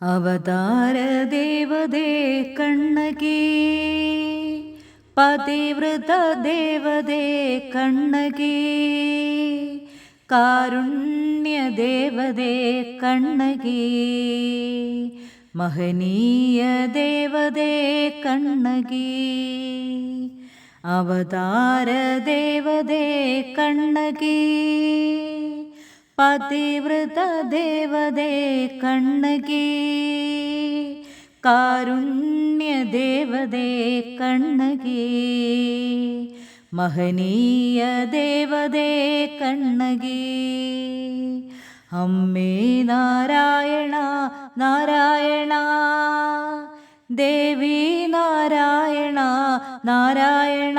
അവതാരദേവതേ കണ്ണകി പതിവ്രത ദേവതേ കണ്ണകി കാരുണ്യദേവതേ കണ്ണകി മഹനീയ ദേവതേ കണ്ണകി അവതാരദേവതേ കണ്ണകി. പതിവ്രത ദേവതേ കണ്ണകി കാരുണ്യ ദേവതേ കണ്ണകി മഹനീയ ദേവതേ കണ്ണകി. അമ്മേ നാരായണ നാരായണ ദേവി നാരായണ നാരായണ.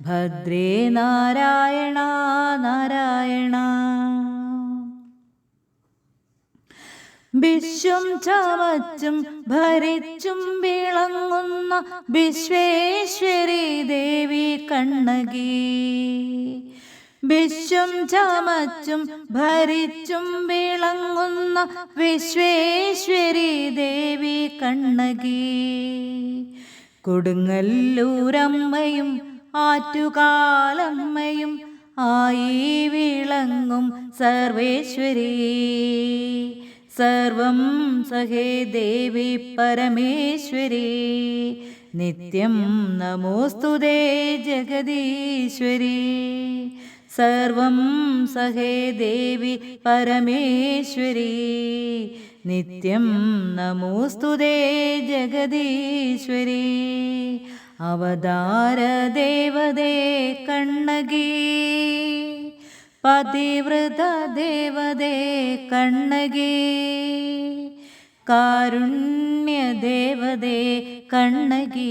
ഭദ്രേ നാരായണ നാരായണ. വിശ്വം ചമച്ചും ഭരിച്ചും വിളങ്ങുന്ന വിശ്വേശ്വരി ദേവി കണ്ണകി. വിശ്വം ചമച്ചും ഭരിച്ചും വിളങ്ങുന്ന വിശ്വേശ്വരി ദേവി കണ്ണകി. കൊടുങ്ങല്ലൂരമ്മയും ആറ്റുകാലമ്മയും ആയി വിളങ്ങും സർവേശ്വരി. സർവം സഹേ ദേവി പരമേശ്വരി. നിത്യം നമോസ്തുതേ ജഗദീശ്വരി. സർവം സഹേ ദേവി പരമേശ്വരി. നിത്യം നമോസ്തുതേ ജഗദീശ്വരി. അവതാര ദേവതേ കണ്ണകി പതിവ്രത ദേവതേ കണ്ണകി കാരുണ്യ ദേവതേ കണ്ണകി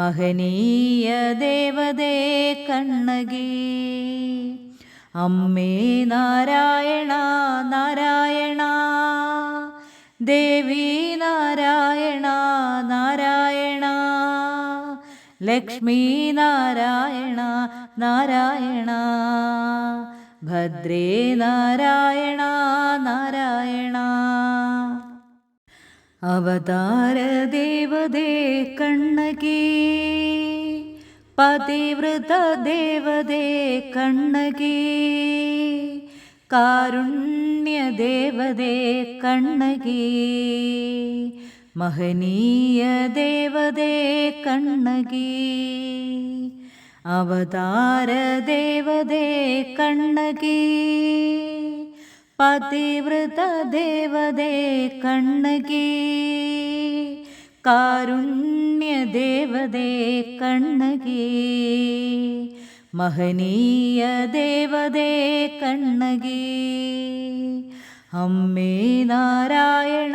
മഹനീയ ദേവതേ കണ്ണകി. അമ്മേ നാരായണ നാരായണ ദേവി നാരായണ നാരായണ ലക്ഷ്മീ നാരായണ നാരായണ. ഭദ്രേ നാരായണ നാരായണ. അവതാര ദേവതേ കണ്ണകി. പതിവ്രത ദേവതേ കണ്ണകി. കാരുണ്യ ദേവതേ കണ്ണകി. മഹനീയ ദേവതേ കണ്ണകി. അവതാര ദേവതേ കണ്ണകി. പതിവ്രത ദേവതേ കണ്ണകി. കാരുണ്യ ദേവതേ കണ്ണകി. മഹനീയ ദേവതേ കണ്ണകി. അമ്മേ നാരായണ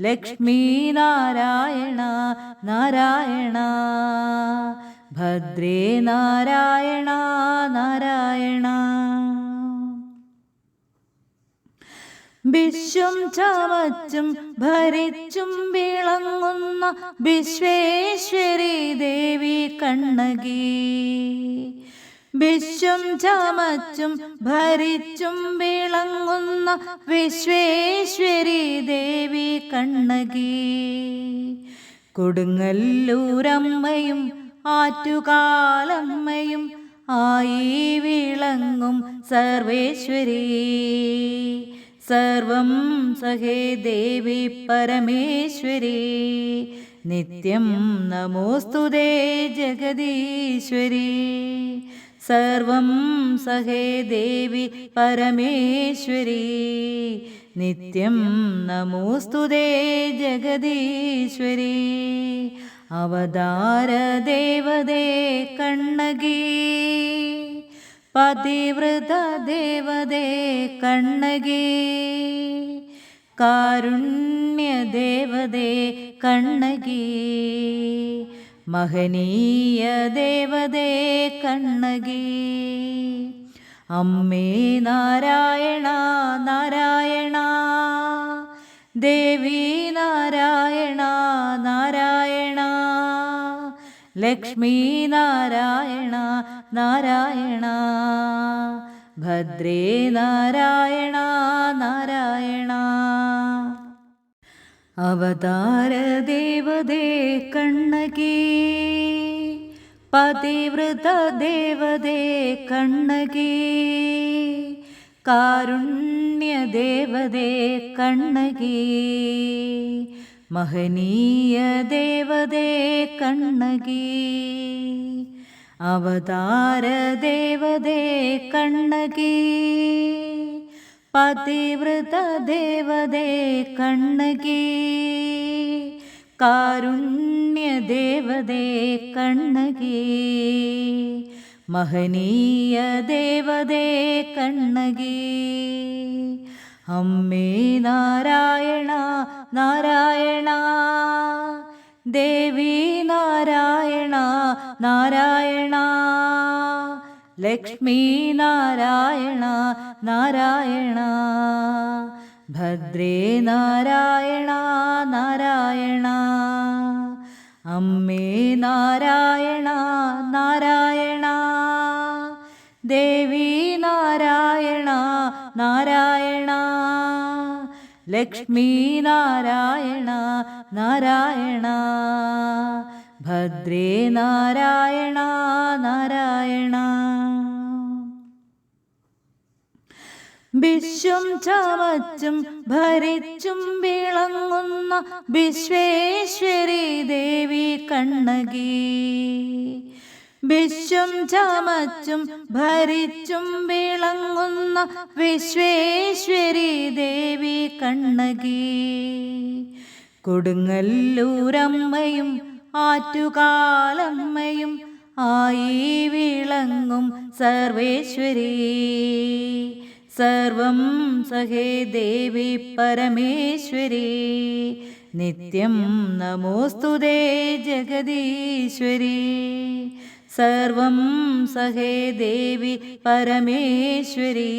ലക്ഷ്മീ നാരായണ. നാരായണ ഭദ്രേ നാരായണ നാരായണ. വിശ്വം ചമച്ചും ഭരിച്ചും വിളങ്ങുന്ന വിശ്വേശ്വരി ദേവി കണ്ണകി. വിശ്വം ചമച്ചും ഭരിച്ചും വിളങ്ങുന്ന ദേവി കണ്ണകി കൊടുങ്ങല്ലൂരമ്മയും ആറ്റുകാലമ്മയും ആയി വിളങ്ങും സർവേശ്വരി. സർവം സഹേ ദേവി പരമേശ്വരി. നിത്യം നമോസ്തുതേ ജഗദീശ്വരി. സർവം സഹേ ദേവി പരമേശ്വരി. നിത്യം നമോസ്തുതേ ജഗദീശ്വരി. അവതാരദേവതേ കണ്ണകി. പതിവ്രത ദേവതേ കണ്ണകി. കാരുണ്യ ദേവതേ കണ്ണകി. മഹനീയ ദേവതേ കണ്ണകി. അമ്മേ നാരായണ നാരായണ ദേവി നാരായണ നാരായണ. ലക്ഷ്മീ നാരായണ നാരായണ. ഭദ്രേ നാരായണ നാരായണ. അവതാര ദേവതേ കണ്ണകി. പതിവ്രത ദേവതേ കണ്ണകി. കാരുണ്യ ദേവതേ കണ്ണകി മഹനീയ ദേവതേ കണ്ണകി അവതാര ദേവതേ കണ്ണകി പതിവ്രത ദേവതേ കണ്ണകി കാരുണ്യ ദേവതേ കണ്ണകി മഹനീയ ദേവതേ കണ്ണകി. അമ്മേ നാരായണ നാരായണ. ദേവി നാരായണ നാരായണ. ലക്ഷ്മീ നാരായണ നാരായണ. ഭദ്രേ നാരായണ നാരായണ. അമ്മേ നാരായണ നാരായണ. ദേവി നാരായണ നാരായണ. ലക്ഷ്മീ നാരായണ നാരായണ. ഭദ്രേ നാരായണ നാരായണ. വിശ്വം ചമച്ചും ഭരിച്ചും വിളങ്ങുന്ന വിശ്വേശ്വരി ദേവി കണ്ണകി. വിശ്വം ചമച്ചും ഭരിച്ചും വിളങ്ങുന്ന വിശ്വേശ്വരി ദേവി കണ്ണകി. കൊടുങ്ങല്ലൂരമ്മയും ആറ്റുകാലമ്മയും ആയി വിളങ്ങും സർവേശ്വരി. സർവം സഹേ ദേവി പരമേശ്വരി. നിത്യം നമോസ്തുതേ ജഗദീശ്വരി. സർവം സഹേ ദേവി പരമേശ്വരി.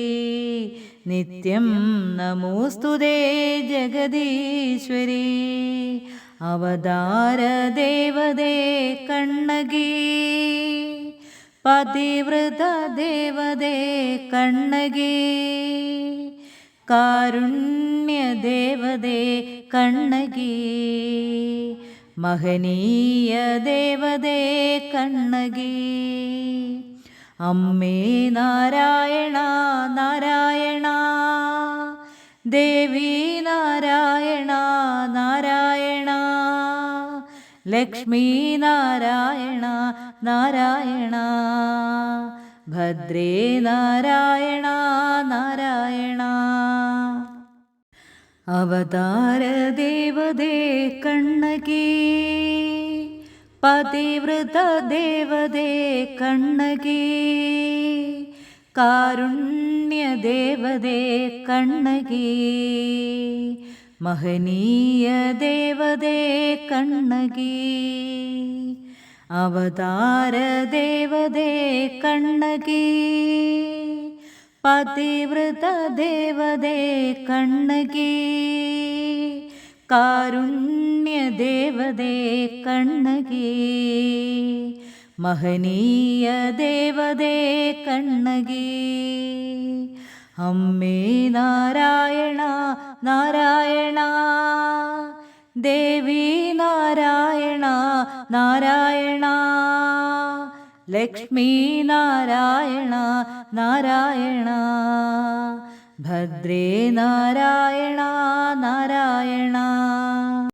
നിത്യം നമോസ്തുതേ ജഗദീശ്വരി. അവതാര ദേവതേ കണ്ണകി. പതിവ്രത ദേവതേ കണ്ണകി. കാരുണ്യ ദേവതേ മഹനീയ ദേവതേ കണ്ണകി. അമ്മേ നാരായണ നാരായണ. ദേവി നാരായണ നാരായണ. ലക്ഷ്മീ നാരായണ നാരായണ. ഭദ്രേ നാരായണ നാരായണ. അവതാര കണ്ണകേ പതിവ്രത ദേവതേ കണ്ണകേ കാരുണ്യ ദേവതേ കണ്ണകി മഹനീയ ദേവതേ കണ്ണകേ അവതാരദേവതേ കണ്ണകി. പതിവ്രത ദേവതേ കണ്ണകി. കാരുണ്യ ദേവതേ കണ്ണകി. മഹനീയ ദേവതേ കണ്ണകി. അമ്മേ നാരായണ നാരായണ. ദേവി നാരായണ നാരായണ. ലക്ഷ്മീ നാരായണ നാരായണ. ഭദ്രേ നാരായണ നാരായണ.